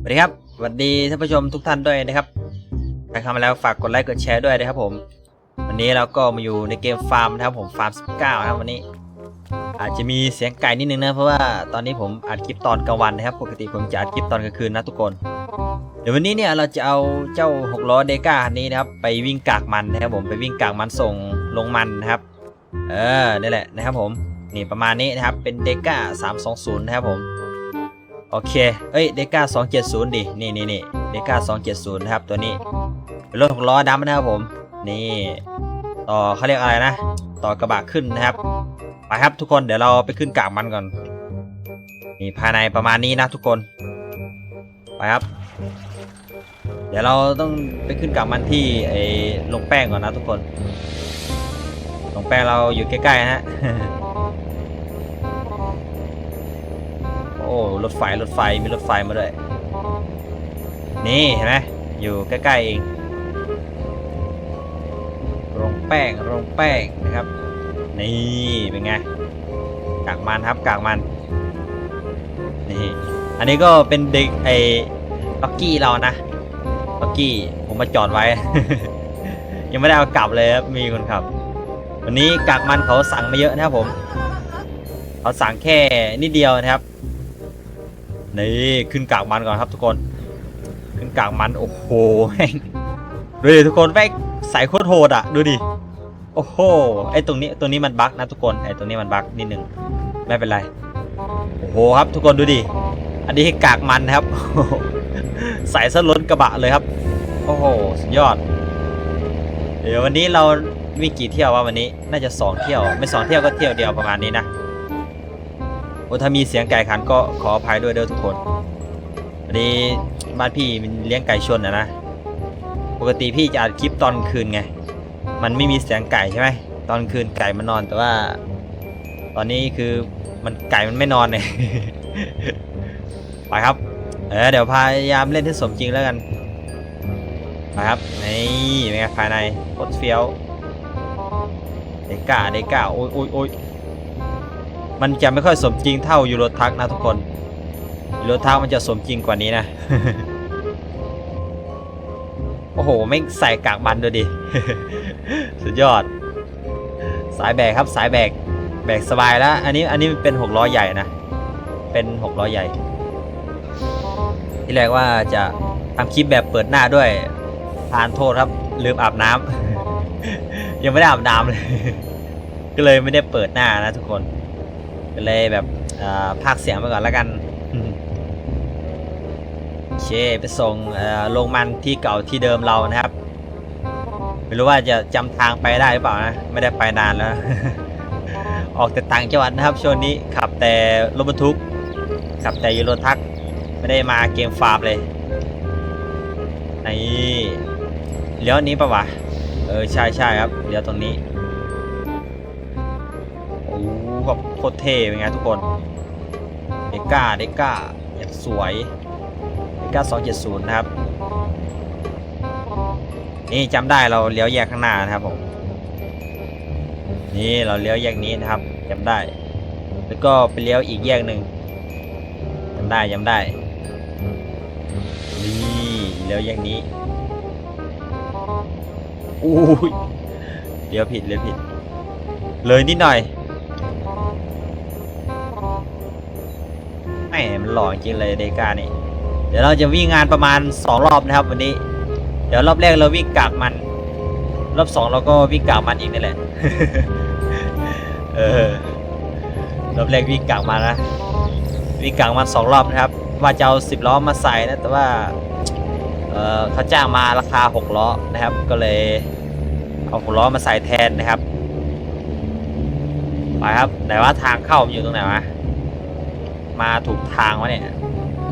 สวัสดีครับสวัสดีท่านผู้ชมทุกท่านด้วยนะครับใครเข้ามาแล้วฝากกดไลค์กดแชร์ด้วยนะครับผม วันนี้เราก็มาอยู่ในเกมฟาร์มนะครับผมฟาร์ม19นะครับวันนี้ อาจจะมีเสียงไก่นิดนึงนะเพราะว่าตอนนี้ผมอัดคลิปตอนกลางวันนะครับ ปกติผมจะอัดคลิปตอนกลางคืนนะทุกคน เดี๋ยววันนี้เนี่ยเราจะเอาเจ้า6ล้อเดก้าคันนี้นะครับไปวิ่งกากมันนะครับผมไปวิ่งกากมันส่งลงมันนะครับ เออนี่แหละนะครับผมนี่ประมาณนี้นะครับเป็นเดก้า320 นะครับผม โอเค เอ้ย เดก้า270ดิ นี่นี่นี่เดก้า270นะครับ ตัวนี้เป็นรถหกล้อดำนะครับผม นี่ ต่อเขาเรียกอะไรนะ ต่อกระบะขึ้นนะครับ ไปครับทุกคน เดี๋ยวเราไปขึ้นกากมันก่อน นี่ภายในประมาณนี้นะทุกคน ไปครับ เดี๋ยวเราต้องไปขึ้นกากมันที่ไอ้ลงแป้งก่อนนะทุกคน ลงแป้งเราอยู่ใกล้ๆนะฮะ อ้รถไฟรถไฟมีรถไฟมาด้วย นี่เห็นไหมอยู่ใกล้ๆเองโรงแป้งโรงแป้งนะครับ นี่เป็นไงกากมันครับกากมันนี่อันนี้ก็เป็นเด็กไอ้ล็อกกี้เรานะล็อกกี้ผมมาจอดไว้ ยังไม่ได้เอากลับเลยครับมีคนขับ วันนี้กากมันเขาสั่งมาเยอะนะครับผม เขาสั่งแค่นิดเดียวนะครับ นี่ขึ้นกากมันก่อนครับทุกคน ขึ้นกากมันโอ้โหดูดิทุกคนแม่งใส่โคตรโหดอะดูดิโอ้โหไอตรงนี้ตรงนี้มันบั๊กนะทุกคนไอตรงนี้มันบั๊กนิดนึงไม่เป็นไรโอ้โหครับทุกคนดูดิอันนี้ให้กากมันนะครับใส่ซะล้นกระบะเลยครับ โอ้โหสุดยอด เดี๋ยววันนี้เราวิ่งกี่เที่ยววะวันนี้ น่าจะสองเที่ยว ไม่สองเที่ยวก็เที่ยวเดียวประมาณนี้นะ โอ้ถ้ามีเสียงไก่ขันก็ขออภัยด้วยเด้อทุกคนวันนี้บ้านพี่มันเลี้ยงไก่ชนนะนะ ปกติพี่จะอัดคลิปตอนคืนไง มันไม่มีเสียงไก่ใช่ไหม ตอนคืนไก่มันนอนแต่ว่า ตอนนี้คือมันไก่มันไม่นอนเลยไปครับ เออเดี๋ยวพยายามเล่นให้สมจริงแล้วกันไปครับ นี่เป็นไงภายในโคตรเฟี้ยว เด็ก้าเด็ก้าโอ้ยโอ้ยโอ้ย มันจะไม่ค่อยสมจริงเท่ายูโรทักนะทุกคนยูโรทักมันจะสมจริงกว่านี้นะ โอ้โหไม่ใส่กากมันดูดิ สุดยอด สายแบกครับสายแบก แบกสบายแล้ว อันนี้อันนี้เป็นหกล้อใหญ่นะ เป็นหกล้อใหญ่ ที่แรกว่าจะทำคลิปแบบเปิดหน้าด้วยทานโทษครับ ลืมอาบน้ำยังไม่ได้อาบน้ำเลย ก็เลยไม่ได้เปิดหน้านะทุกคน ก็เลยแบบอ่าพากย์เสียงไปก่อนแล้วกันโอเคไปส่งเอ่อโรงมันที่เก่าที่เดิมเรานะครับ ไม่รู้ว่าจะจำทางไปได้หรือเปล่านะ ไม่ได้ไปนานแล้ว ออกแต่ต่างจังหวัดนะครับช่วงนี้ขับแต่รถบรรทุก ขับแต่ยูโรทัก ไม่ได้มาเกมฟาร์มเลยนี่เลี้ยวนี้ปะวะ เออใช่ใช่ครับเลี้ยวตรงนี้โอ้ แบบโคตรเท่เป็นไงทุกคนเดก้าเดก้าอย่างสวยเดก้า270นะครับ นี่จำได้เราเลี้ยวแยกข้างหน้านะครับผมนี่เราเลี้ยวแยกนี้นะครับจำได้ แล้วก็ไปเลี้ยวอีกแยกหนึ่งจำได้จำได้นี่เลี้ยวแยกนี้อู้ยเลี้ยวผิดเลี้ยวผิด เลยนิดหน่อย มมันหล่อจริงเลยเดก้านี่ เดี๋ยวเราจะวิ่งงานประมาณ 2 รอบนะครับ วันนี้ เดี๋ยวรอบแรกเราวิ่งกากมัน รอบ2เราก็วิ่งกากมันอีกนี่แหละ เออ รอบแรกวิ่งกากมันนะ วิ่งกากมัน2รอบนะครับ ว่าจะเอา10ล้อมาใส่นะ แต่ว่า เออเขาจ้างมาราคา6ล้อนะครับ ก็เลยเอา6ล้อมาใส่แทนนะครับ ไปครับ ไหนว่าทางเข้ามันอยู่ตรงไหนวะ มาถูกทางวะเนี่ย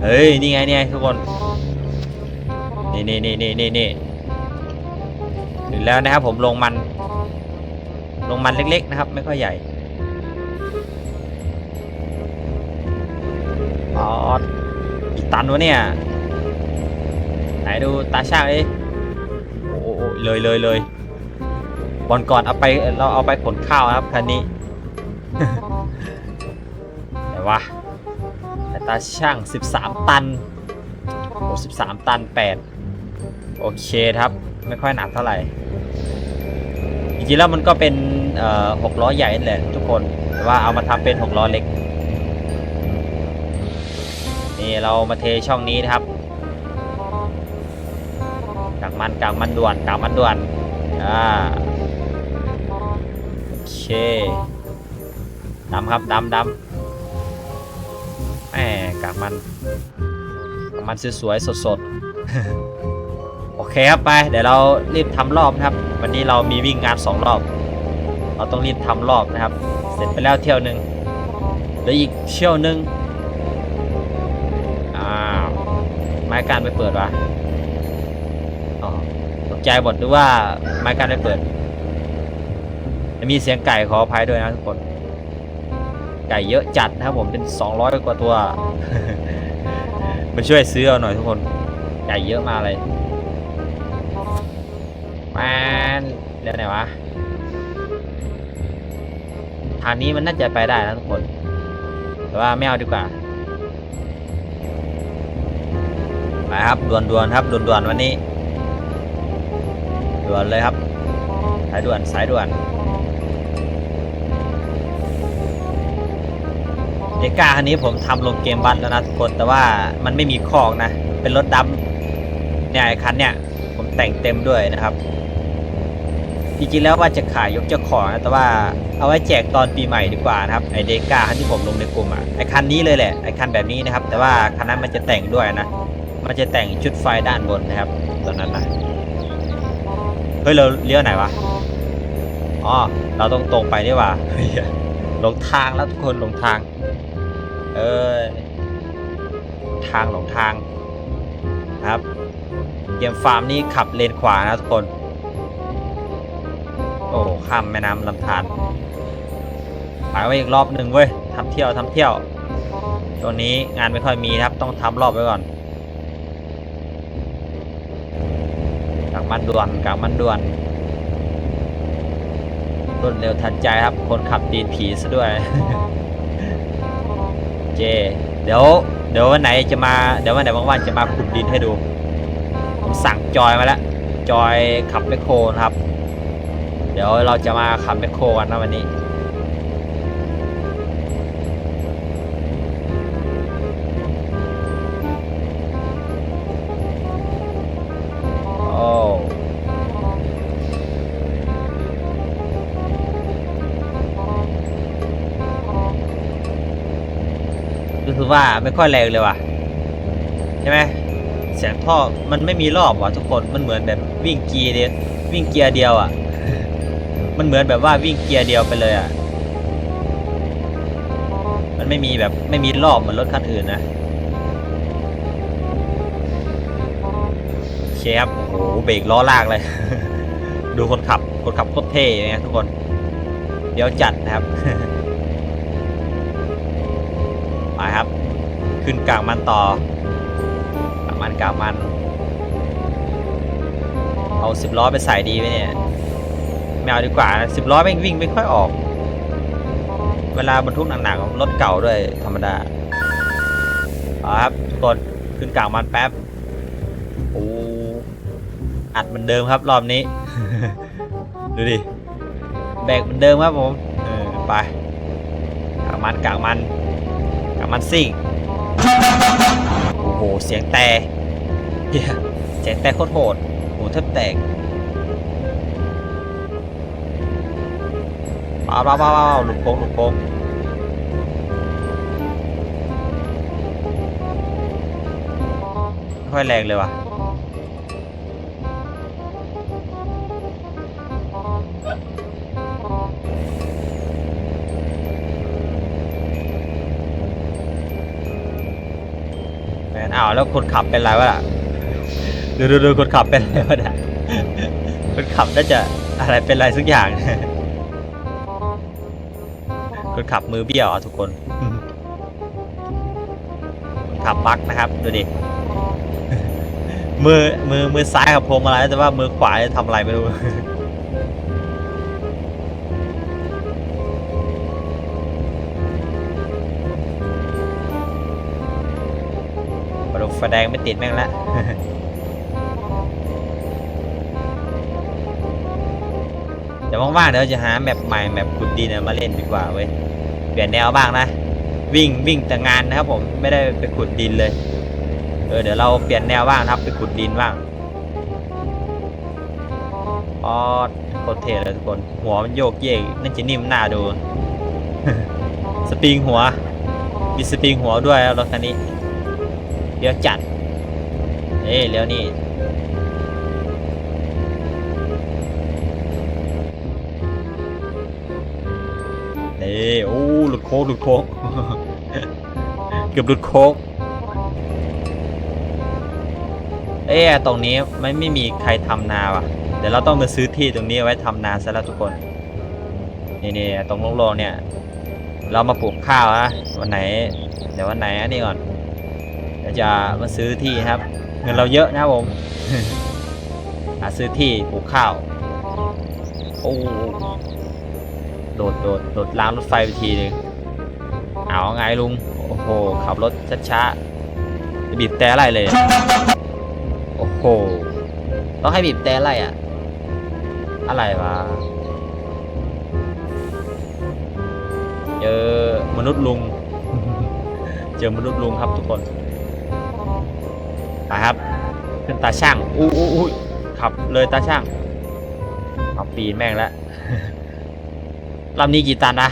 เฮ้ย นี่ไงเนี่ยทุกคน นี่นี่นี่นี่นี่นี่ถึงแล้วนะครับผมลงมัน ลงมันเล็ก ๆ นะครับ ไม่ค่อยใหญ่ออดกี่ตันวะเนี่ย ไหนดูตาช่างดิโอ้โหเลยเลยเลยบอลก่อนเอาไปเราเอาไปขนข้าวครับคันนี้วะแตาช่าง 13 ตัน63ตัน 8 โอเคครับ ไม่ค่อยหนักเท่าไหร่ จริงๆแล้วมันก็เป็นเอ่อหกล้อใหญ่แหละทุกคน แต่ว่าเอามาทำเป็นหกล้อเล็ก นี่เรามาเทช่องนี้นะครับกากมันกากมันด่วนกากมันด่วน อ่า โอเคดำครับดำดำ แหมกากมันกากมันสวยๆสดๆ โอเคครับไป เดี๋ยวเรารีบทำรอบนะครับ วันนี้เรามีวิ่งงานสองรอบ เราต้องรีบทำรอบนะครับ เสร็จไปแล้วเที่ยวหนึ่งเหลืออีกเที่ยวหนึ่งอ้าวไม้การไปเปิดวะอ๋อตกใจหมดหรือว่าไม้การไปเปิด มีเสียงไก่ขออภัยด้วยนะทุกคน ไก่เยอะจัดนะครับผมเป็น 200 กว่าตัว มาช่วยซื้อเอาหน่อยทุกคน ไก่เยอะมากเลยแมนเรียกไหนวะ ทางนี้มันน่าจะไปได้นะทุกคน แต่ว่าไม่เอาดีกว่า ไปครับด่วนๆครับด่วนๆวันนี้ ด่วนเลยครับ สายด่วนสายด่วน เดก้าคันนี้ผมทำลงเกมบัตแล้วนะทุกคนแต่ว่ามันไม่มีคอกนะ เป็นรถดำเนี่ยไอคันเนี่ยผมแต่งเต็มด้วยนะครับจริงๆแล้วว่าจะขายยกเจ้าของนะแต่ว่าเอาไว้แจกตอนปีใหม่ดีกว่านะครับไอเดก้าคันที่ผมลงในกลุ่มอะไอคันนี้เลยแหละไอคันแบบนี้นะครับ แต่ว่าคันนั้นมันจะแต่งด้วยนะ มันจะแต่งชุดไฟด้านบนนะครับตอนนั้นนะเฮ้ยเราเลี้ยวไหนวะอ๋อเราต้องตรงไปนี่ว่าลงทางแล้วทุกคนลงทาง เออทางหลงทางนะครับเกมฟาร์มนี่ขับเลนขวานะทุกคน โอ้ข้ามแม่น้ำลำธารไปไว้อีกรอบหนึ่งเว้ยทำเที่ยวทำเที่ยวช่วงนี้งานไม่ค่อยมีครับ ต้องทำรอบไว้ก่อนกลางมันด่วนกลางมันด่วนรวดเร็วทันใจครับ คนขับตีนผีซะด้วย เจเดี๋ยว เดี๋ยววันไหนจะมา เดี๋ยววันไหนว่างๆจะมาขุดดินให้ดู ผมสั่งจอยมาแล้ว จอยขับแมคโครนะครับ เดี๋ยวเราจะมาขับแมคโครกันนะวันนี้ รู้สึกว่าไม่ค่อยแรงเลยว่ะใช่ไหมเสียงท่อมันไม่มีรอบว่ะทุกคนมันเหมือนแบบวิ่งเกียร์เดียววิ่งเกียร์เดียวอะ มันเหมือนแบบว่าวิ่งเกียร์เดียวไปเลยอะ มันไม่มีแบบไม่มีรอบเหมือนรถคันอื่นนะโอเคครับโอ้โหเบรกล้อลากเลย ดูคนขับคนขับโคตรเท่ไงทุกคนเดี๋ยวจัดนะครับ ขึ้นกลางมันต่อกลางมันกลางมัน เอาสิบล้อไปใส่ดีไหมเนี่ยไม่เอาดีกว่าสิบล้อแม่วิ่งไม่ค่อยออก เวลาบรรทุกหนักๆรถเก่าด้วยธรรมดาเอาครับกคนขึ้นกลางมันแป๊บโอ้อัดเหมือนเดิมครับรอบนี้ ดูดิแบกเหมือนเดิมครับผม เออไปกลางมันกลางมันกลางมันซิ่ง โอ้โห เสียงแต่เฮียเสียงแต่โคตรโหดหูแทบแตกว้าวว้าวว้าวหลุดโค้งหลุดโค้งค่อยแรงเลยว่ะ อ้าวแล้วคนขับเป็นไรวะล่ะดูดูดูคนขับเป็นอะไรวะเนี่ยคนขับน่าจะอะไรเป็นอะไรสักอย่างคนขับมือเบี้ยวอะทุกคนคนขับบักนะครับดูดิมือมือมือซ้ายกับพวงมาลัยแต่ว่ามือขวาจะทำอะไรไม่รู้ มาดูไฟแดงไม่ติดแม่งละเดี๋ยวว่างๆเดี๋ยวจะหาแมปใหม่แมปขุดดินเนี่ยมาเล่นดีกว่าเว้ยเปลี่ยนแนวบ้างนะ วิ่งวิ่งแต่งานนะครับผมไม่ได้ไปขุดดินเลยเออเดี๋ยวเราเปลี่ยนแนวบ้างนะครับไปขุดดินบ้างอ๋อโคตรเท่เลยทุกคน หัวมันโยกเยกน่าจะนิ่มหน้าดู สปริงหัว มีสปริงหัวด้วยรถคันนี้ เลี้ยวจัดเอ้ยเลี้ยวนี่นี่โอ้หลุดโค้งหลุดโค้งเกือบหลุดโค้งเอ๊ะตรงนี้ไม่ไม่มีใครทำนาว่ะ เดี๋ยวเราต้องมาซื้อที่ตรงนี้ไว้ทำนาซะแล้วทุกคนนี่นี่ตรงโล่งๆเนี่ย เรามาปลูกข้าวนะวันไหน เดี๋ยววันไหนอันนี้ก่อน จะมาซื้อที่ครับ เงินเราเยอะนะครับผมหาซื้อที่ปลูกข้าวโอ้โดดโดดโดดล้างรถไฟไปทีหนึงเอาไงลุง โอ้โห ขับรถช้าๆจะบีบแต่ไล่เลย โอ้โห ต้องให้บีบแต่ไล่อะอะไรวะเจอมนุษย์ลุง เจอมนุษย์ลุงครับทุกคน ไปครับขึ้นตาช่างอู้อู้อู้ขับเลยตาช่างเอาปีนแม่งแล้วรอบนี้กี่ตันนะ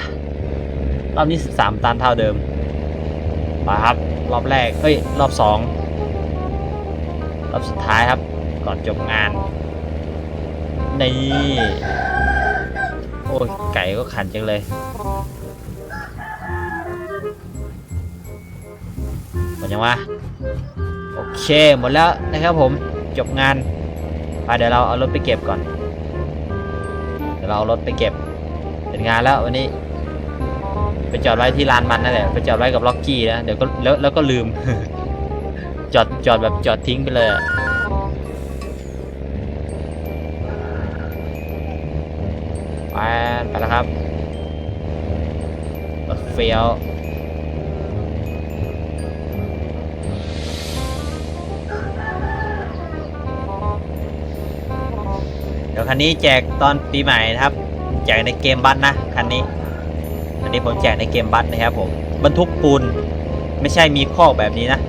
รอบนี้สามตันเท่าเดิมมาครับ รอบแรกเอ้ย รอบสองรอบสุดท้ายครับ ก่อนจบงาน นี่ โอ้ย ไก่ก็ขันจังเลย หมดยังวะ เคหมดแล้วนะครับผมจบงานไปเดี๋ยวเราเอารถไปเก็บก่อน เดี๋ยวเราเอารถไปเก็บเสร็จงานแล้ววันนี้ ไปจอดไว้ที่ลานมันนั่นแหละไปจอดไว้กับล็อกกี้นะเดี๋ยวก็แล้วแล้วก็ลืม จอดจอดแบบจอดทิ้งไปเลยไปไปแล้วครับรถเฟียว คันนี้แจกตอนปีใหม่นะครับ แจกในเกมบัตนะคันนี้ อันนี้ผมแจกในเกมบัตนะครับผมบรรทุกปูนไม่ใช่มีคอกแบบนี้นะ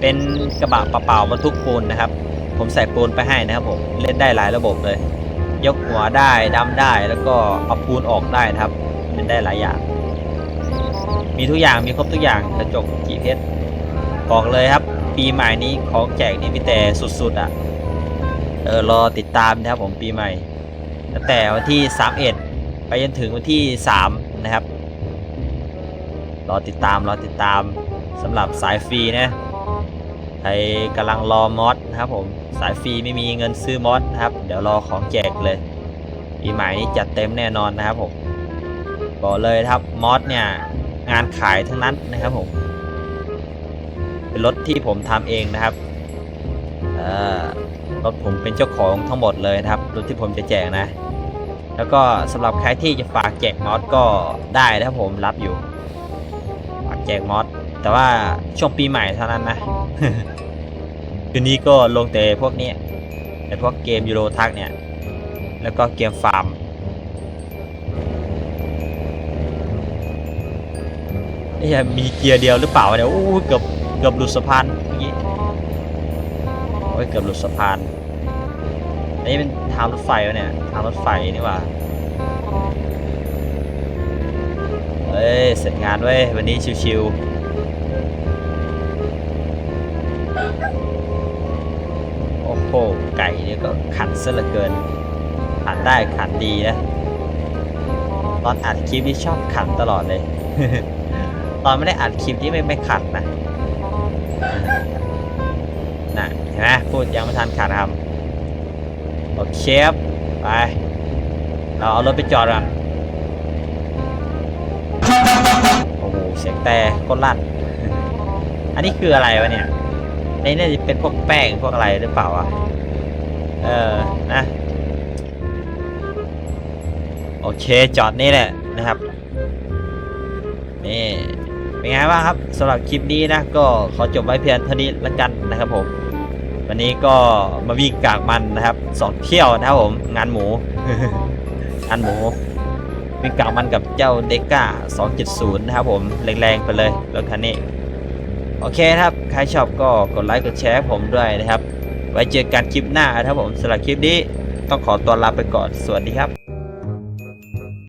เป็นกระบะเปล่าๆบรรทุกปูนนะครับ ผมใส่ปูนไปให้นะครับผมเล่นได้หลายระบบเลย ยกหัวได้ดำได้แล้วก็เอาปูนออกได้นะครับเล่นได้หลายอย่าง มีทุกอย่างมีครบทุกอย่างกระจกกี่เพชรบอกเลยครับ ปีใหม่นี้ของแจกนี่มีแต่สุดๆอะ เออรอติดตามนะครับผมปีใหม่ตั้งแต่วันที่ 31 ไปจนถึงวันที่ 3 นะครับ รอติดตามรอติดตามสำหรับสายฟรีนะใครกำลังรอมอสนะครับผมสายฟรีไม่มีเงินซื้อมอสนะครับ เดี๋ยวรอของแจกเลยปีใหม่นี้จัดเต็มแน่นอนนะครับผมบอกเลยครับมอสเนี่ยงานขายทั้งนั้นนะครับผมเป็นรถที่ผมทำเองนะครับ เอ่อ รถผมเป็นเจ้าของทั้งหมดเลยนะครับรถที่ผมจะแจกนะ แล้วก็สำหรับใครที่จะฝากแจกมอสก็ได้นะครับผมรับอยู่ ฝากแจกมอสแต่ว่าช่วงปีใหม่เท่านั้นนะคืนนี้ก็ลงแต่พวกนี้ไอพวกเกมยูโรทักเนี่ย แล้วก็เกมฟาร์มนี่มีเกียร์เดียวหรือเปล่าเนี่ยโอ้เกือบเกือบหลุดสะพานเมื่อกี้โอ้ยเกือบหลุดสะพาน อันนี้เป็นทางรถไฟวะเนี่ย ทางรถไฟนี่หว่าเฮ้ย เสร็จงานเว้ย วันนี้ชิวๆ โอ้โห ไก่เนี่ยก็ขันซะเหลือเกิน ขันได้ขันดีนะ ตอนอัดคลิปนี่ชอบขันตลอดเลย ตอนไม่ได้อัดคลิปนี่ไม่ไม่ขันนะ น่ะ เห็นไหมพูดยังไม่ทันขาดคำ โอเคครับไปเราเอารถไปจอดกันโอ้โหเสียงแต่ก้นลั่นอันนี้คืออะไรวะเนี่ยในนี่จะเป็นพวกแป้งพวกอะไรหรือเปล่าวะเออนะโอเคจอดนี่แหละนะครับนี่เป็นไงบ้างครับสำหรับคลิปนี้นะก็ขอจบไว้เพียงเท่านี้ละกันนะครับผม วันนี้ก็มาวิ่งกากมันนะครับสองเที่ยวนะครับผมงานหมูงานหมูวิ่งกากมันกับเจ้าเดก้า270 นะครับผมแรงๆไปเลยรถคันนี้ โอเคครับ ใครชอบก็กดไลค์กดแชร์ผมด้วยนะครับ ไว้เจอกันคลิปหน้านะครับผมสำหรับคลิปนี้ต้องขอตัวลาไปก่อนสวัสดีครับ